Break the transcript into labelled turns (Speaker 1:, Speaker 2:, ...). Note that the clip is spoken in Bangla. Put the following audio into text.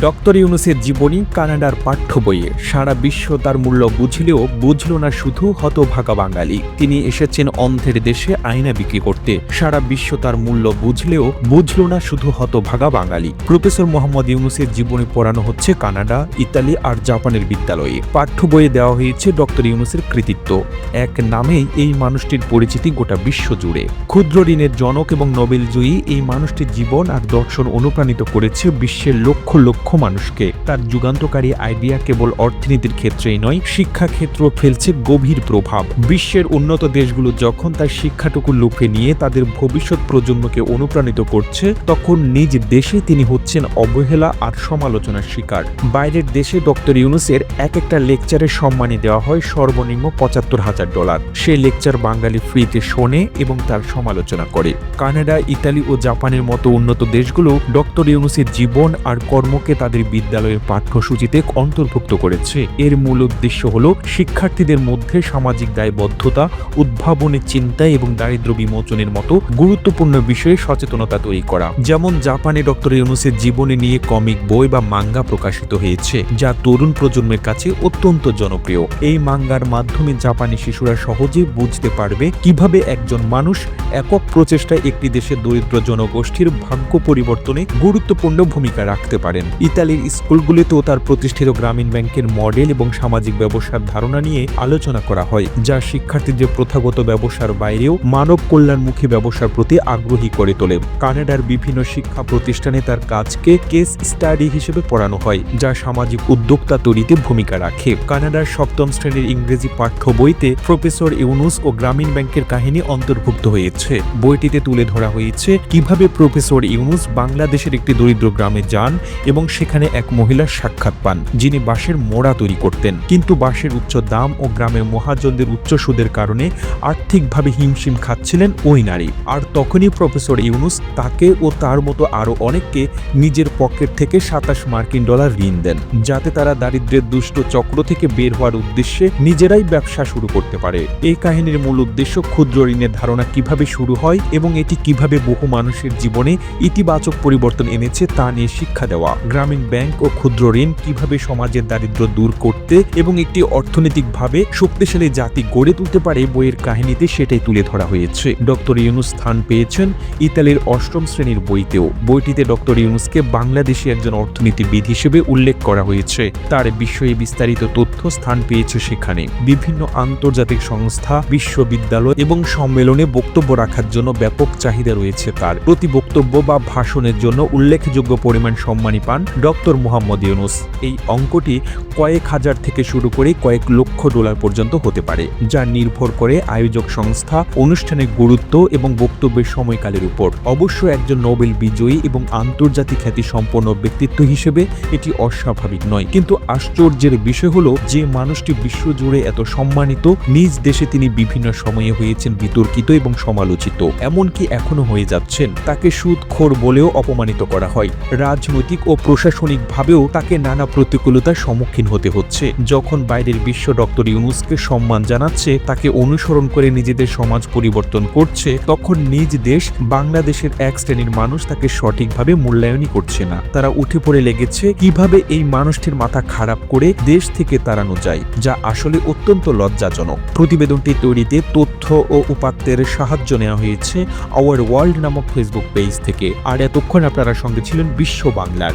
Speaker 1: ডক্টর ইউনুসের জীবনী কানাডার পাঠ্য বইয়ে। সারা বিশ্ব তার মূল্য বুঝলেও বুঝল না শুধু হতভাগা বাঙালি। তিনি এসেছেন অন্ধের দেশে আয়না বিক্রি করতে। সারা বিশ্ব তার মূল্য বুঝলেও বুঝল না শুধু হতভাগা বাঙালি। প্রফেসর মোহাম্মদ ইউনুসের জীবনী পড়ানো হচ্ছে কানাডা, ইতালি আর জাপানের বিদ্যালয়ে। পাঠ্য বইয়ে দেওয়া হয়েছে ডক্টর ইউনুসের কৃতিত্ব। এক নামেই এই মানুষটির পরিচিতি গোটা বিশ্ব জুড়ে। ক্ষুদ্র ঋণের জনক এবং নোবেলজয়ী এই মানুষটির জীবন আর দর্শন অনুপ্রাণিত করেছে বিশ্বের লক্ষ লক্ষ মানুষকে তার যুগান্তকারী আইডিয়া কেবল অর্থনীতির ক্ষেত্রেই নয় শিক্ষা ক্ষেত্র ফেলছে গভীর প্রভাব। বিশ্বের উন্নত দেশগুলো যখন তার শিক্ষাটুকু লুফে নিয়ে তাদের ভবিষ্যৎ প্রজন্মকে অনুপ্রাণিত করছে, তখন নিজ দেশে তিনি হচ্ছেন অবহেলা আর সমালোচনার শিকার। বাইরের দেশে ডক্টর ইউনুসের এক একটা লেকচারের সম্মানী দেওয়া হয় সর্বনিম্ন পঁচাত্তর হাজার ডলার। সে লেকচার বাঙালি ফ্রিতে শোনে এবং তার সমালোচনা করে। কানাডা, ইতালি ও জাপানের মতো উন্নত দেশগুলো ডক্টর ইউনুসের জীবন আর কর্মকে তাদের বিদ্যালয়ের পাঠ্যসূচিতে অন্তর্ভুক্ত করেছে। এর মূল উদ্দেশ্য হল শিক্ষার্থীদের মধ্যে সামাজিক দায়বদ্ধতা, উদ্ভাবনের চিন্তা এবং দারিদ্র বিমোচনের মতো গুরুত্বপূর্ণ বিষয়ে সচেতনতা তৈরি করা। যেমন জাপানে ডক্টর ইউনুসের জীবনী নিয়ে কমিক বই বা মাঙ্গা প্রকাশিত হয়েছে, যা তরুণ প্রজন্মের কাছে অত্যন্ত জনপ্রিয়। এই মাঙ্গার মাধ্যমে জাপানি শিশুরা সহজে বুঝতে পারবে কীভাবে একজন মানুষ একক প্রচেষ্টায় একটি দেশের দরিদ্র জনগোষ্ঠীর ভাগ্য পরিবর্তনে গুরুত্বপূর্ণ ভূমিকা রাখতে পারেন। ইতালির স্কুলগুলিতেও তার প্রতিষ্ঠিত গ্রামীণ ব্যাংকের মডেল এবং সামাজিক ব্যবসার ধারণা নিয়ে আলোচনা করা হয়, যা শিক্ষার্থীদের প্রথাগত ব্যবসার বাইরেও মানব কল্যাণমুখী ব্যবসার প্রতি আগ্রহী করে তোলে। কানাডার বিভিন্ন শিক্ষা প্রতিষ্ঠানে তার কাজকে কেস স্টাডি হিসেবে পড়ানো হয়, যা সামাজিক উদ্যোক্তা তৈরিতে ভূমিকা রাখে। কানাডার সপ্তম শ্রেণির ইংরেজি পাঠ্য বইতে প্রফেসর ইউনুস ও গ্রামীণ ব্যাংকের কাহিনী অন্তর্ভুক্ত হয়েছে। বইটিতে তুলে ধরা হয়েছে কীভাবে প্রফেসর ইউনুস বাংলাদেশের একটি দরিদ্র গ্রামে যান এবং সেখানে এক মহিলার সাক্ষাৎ পান, যিনি বাঁশের মোড়া তৈরি করতেন। কিন্তু বাঁশের উচ্চ দাম ও গ্রামের মহাজনদের উচ্চ সুদের কারণে আর্থিকভাবে হিমশিম খাচ্ছিলেন ওই নারী। আর তখনই প্রফেসর ইউনুস তাকে ও তার মতো আরও অনেককে নিজের পকেট থেকে সাতাশ মার্কিন ডলার ঋণ দেন, যাতে তারা দারিদ্র্যের দুষ্ট চক্র থেকে বের হওয়ার উদ্দেশ্যে নিজেরাই ব্যবসা শুরু করতে পারে। এই কাহিনীর মূল উদ্দেশ্য ক্ষুদ্র ঋণের ধারণা কীভাবে শুরু হয় এবং এটি কীভাবে বহু মানুষের জীবনে ইতিবাচক পরিবর্তন এনেছে তা নিয়ে শিক্ষা দেওয়া। গ্রামীণ ব্যাংক ও ক্ষুদ্র ঋণ কীভাবে সমাজের দারিদ্র দূর করতে এবং একটি অর্থনৈতিকভাবে শক্তিশালী জাতি গড়ে তুলতে পারে বইয়ের কাহিনীতে সেটাই তুলে ধরা হয়েছে। ডক্টর ইউনুস স্থান পেয়েছেন ইতালির অষ্টম শ্রেণির বইতেও। বইটিতে ডক্টর ইউনুসকে বাংলাদেশি একজন অর্থনীতিবিদ হিসেবে উল্লেখ করা হয়েছে। তার বিষয়ে বিস্তারিত তথ্য স্থান পেয়েছে সেখানে। বিভিন্ন আন্তর্জাতিক সংস্থা, বিশ্ববিদ্যালয় এবং সম্মেলনে বক্তব্য রাখার জন্য ব্যাপক চাহিদা রয়েছে তার। প্রতি বক্তব্য বা ভাষণের জন্য উল্লেখযোগ্য পরিমাণ সম্মানী পান ডক্টর মোহাম্মদ ইউনুস। এই অঙ্কটি কয়েক হাজার থেকে শুরু করে কয়েক লক্ষ ডলার পর্যন্ত হতে পারে, যা নির্ভর করে আয়োজক সংস্থা অনুষ্ঠানের গুরুত্ব এবং বক্তব্যের সময়কালের উপর। অবশ্য একজন নোবেল বিজয়ী এবং আন্তর্জাতিক খ্যাতি সম্পন্ন ব্যক্তিত্ব হিসেবে এটি অস্বাভাবিক নয়। কিন্তু আশ্চর্যের বিষয় হলো যে মানুষটি বিশ্বজুড়ে এত সম্মানিত, নিজ দেশে তিনি বিভিন্ন সময়ে হয়েছেন বিতর্কিত এবং সমালোচিত। এমনকি এখনও হয়ে যাচ্ছেন। তাকে সুদখোর বলেও অপমানিত করা হয়। রাজনৈতিক ও প্রশাসনিকভাবেও তাকে নানা প্রতিকূলতার সম্মুখীন হতে হচ্ছে। যখন বাইরের বিশ্ব ডক্টর ইউনুসকে সম্মান জানাচ্ছে, তাকে অনুসরণ করে নিজেদের সমাজ পরিবর্তন করছে, তখন নিজ দেশ বাংলাদেশের এক শ্রেণির মানুষ তাকে সঠিকভাবে মূল্যায়নই করছে না। তারা উঠে পড়ে লেগেছে, কীভাবে এই মানুষটির মাথা খারাপ করে দেশ থেকে তাড়ানো যায়, যা আসলে অত্যন্ত লজ্জাজনক। প্রতিবেদনটি তৈরিতে তথ্য ও উপাত্তের সাহায্য নেওয়া হয়েছে আওয়ার ওয়ার্ল্ড নামক ফেসবুক পেজ থেকে। আর এতক্ষণ আপনারা সঙ্গে ছিলেন বিশ্ব বাংলার।